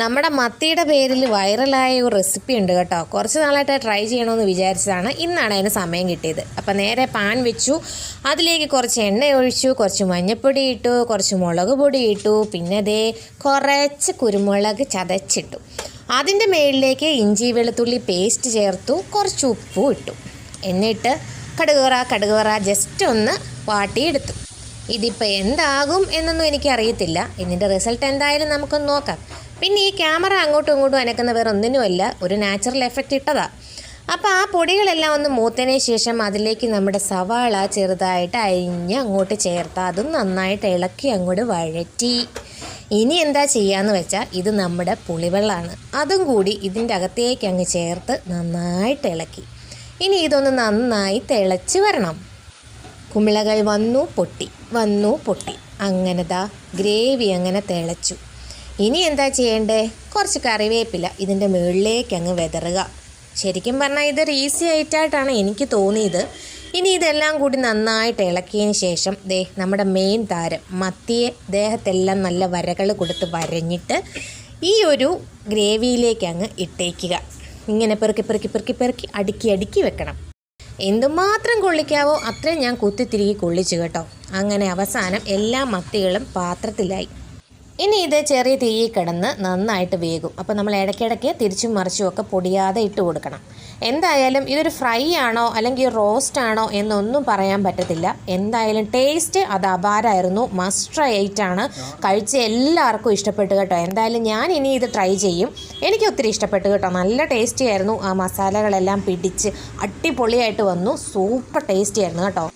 നമ്മുടെ മത്തിയുടെ പേരിൽ വൈറലായ ഒരു റെസിപ്പി ഉണ്ട് കേട്ടോ. കുറച്ച് നാളായിട്ട് ട്രൈ ചെയ്യണമെന്ന് വിചാരിച്ചതാണ്. ഇന്നാണ് അതിന് സമയം കിട്ടിയത്. അപ്പോൾ നേരെ പാൻ വെച്ചു. അതിലേക്ക് കുറച്ച് എണ്ണ ഒഴിച്ചു. കുറച്ച് മഞ്ഞൾപ്പൊടി ഇട്ടു. കുറച്ച് മുളക് പൊടി ഇട്ടു. പിന്നെ അതേ കുറച്ച് കുരുമുളക് ചതച്ചിട്ടു. അതിന്റെ മേളിലേക്ക് ഇഞ്ചി വെളുത്തുള്ളി പേസ്റ്റ് ചേർത്തു. കുറച്ച് ഉപ്പും ഇട്ടു. എന്നിട്ട് കടുകുറ കടുകുറ ജസ്റ്റ് ഒന്ന് വാട്ടിയെടുത്തു. ഇതിപ്പോൾ എന്താകും എന്നൊന്നും എനിക്കറിയത്തില്ല. ഇതിന്റെ റിസൾട്ട് എന്തായാലും നമുക്കൊന്ന് നോക്കാം. പിന്നെ ഈ ക്യാമറ അങ്ങോട്ടും ഇങ്ങോട്ടും അനക്കുന്ന വേറെ ഒന്നിനുമല്ല ഒരു നാച്ചുറൽ എഫക്റ്റ് ഇട്ടതാ. അപ്പോൾ ആ പൊടികളെല്ലാം ഒന്ന് മൂത്തതിന് ശേഷം അതിലേക്ക് നമ്മുടെ സവാള ചെറുതായിട്ട് അരിഞ്ഞ് അങ്ങോട്ട് ചേർത്ത് അതും നന്നായിട്ട് ഇളക്കി അങ്ങോട്ട് വഴറ്റി. ഇനി എന്താ ചെയ്യാന്ന് വെച്ചാൽ ഇത് നമ്മുടെ പുളിവെള്ളമാണ് അതും കൂടി ഇതിന്റെ അകത്തേക്ക് അങ്ങ് ചേർത്ത് നന്നായിട്ട് ഇളക്കി. ഇനി ഇതൊന്ന് നന്നായി തിളച്ച് വരണം. കുമിളകൾ വന്നു പൊട്ടി വന്നു പൊട്ടി. അങ്ങനെതാ ഗ്രേവി അങ്ങനെ തിളച്ചു. ഇനി എന്താ ചെയ്യേണ്ടേ? കുറച്ച് കറിവേപ്പില ഇതിന്റെ മുകളിലേക്ക് അങ്ങ് വിതറുക. ശരിക്കും പറഞ്ഞാൽ ഇതൊരു ഈസി ആയിട്ടായിട്ടാണ് എനിക്ക് തോന്നിയത്. ഇനി ഇതെല്ലാം കൂടി നന്നായിട്ട് ഇളക്കിയതിന് ശേഷം ദേ നമ്മുടെ മെയിൻ താരം മത്തിയെ ദേഹത്തെല്ലാം നല്ല വരകൾ കൊടുത്ത് വരഞ്ഞിട്ട് ഈ ഒരു ഗ്രേവിയിലേക്ക് അങ്ങ് ഇട്ടേക്കുക. ഇങ്ങനെ പെറുക്കി പെറുക്കി പെറുക്കി പെറുക്കി അടുക്കി അടുക്കി വെക്കണം. എന്തുമാത്രം കൊള്ളിക്കാവോ അത്രയും ഞാൻ കുത്തിത്തിരികി കൊള്ളിച്ചു കേട്ടോ. അങ്ങനെ അവസാനം എല്ലാ മത്തികളും പാത്രത്തിലായി. ഇനി ഇത് ചെറിയ തീയിൽ കിടന്ന് നന്നായിട്ട് വേകും. അപ്പോൾ നമ്മൾ ഇടയ്ക്കിടയ്ക്ക് തിരിച്ചും മറിച്ചും ഒക്കെ പൊടിയാതെ ഇട്ട് കൊടുക്കണം. എന്തായാലും ഇതൊരു ഫ്രൈ ആണോ അല്ലെങ്കിൽ റോസ്റ്റ് ആണോ എന്നൊന്നും പറയാൻ പറ്റത്തില്ല. എന്തായാലും ടേസ്റ്റ് അത് അപാരമായിരുന്നു. മസ്റ്റ് ട്രൈ ആണ്. കഴിച്ച എല്ലാവർക്കും ഇഷ്ടപ്പെട്ടു കേട്ടോ. എന്തായാലും ഞാൻ ഇനി ഇത് ട്രൈ ചെയ്യും. എനിക്ക് ഒത്തിരി ഇഷ്ടപ്പെട്ടു കേട്ടോ. നല്ല ടേസ്റ്റി ആയിരുന്നു. ആ മസാലകളെല്ലാം പിടിച്ച് അടിപൊളിയായിട്ട് വന്നു. സൂപ്പർ ടേസ്റ്റി ആയിരുന്നു കേട്ടോ.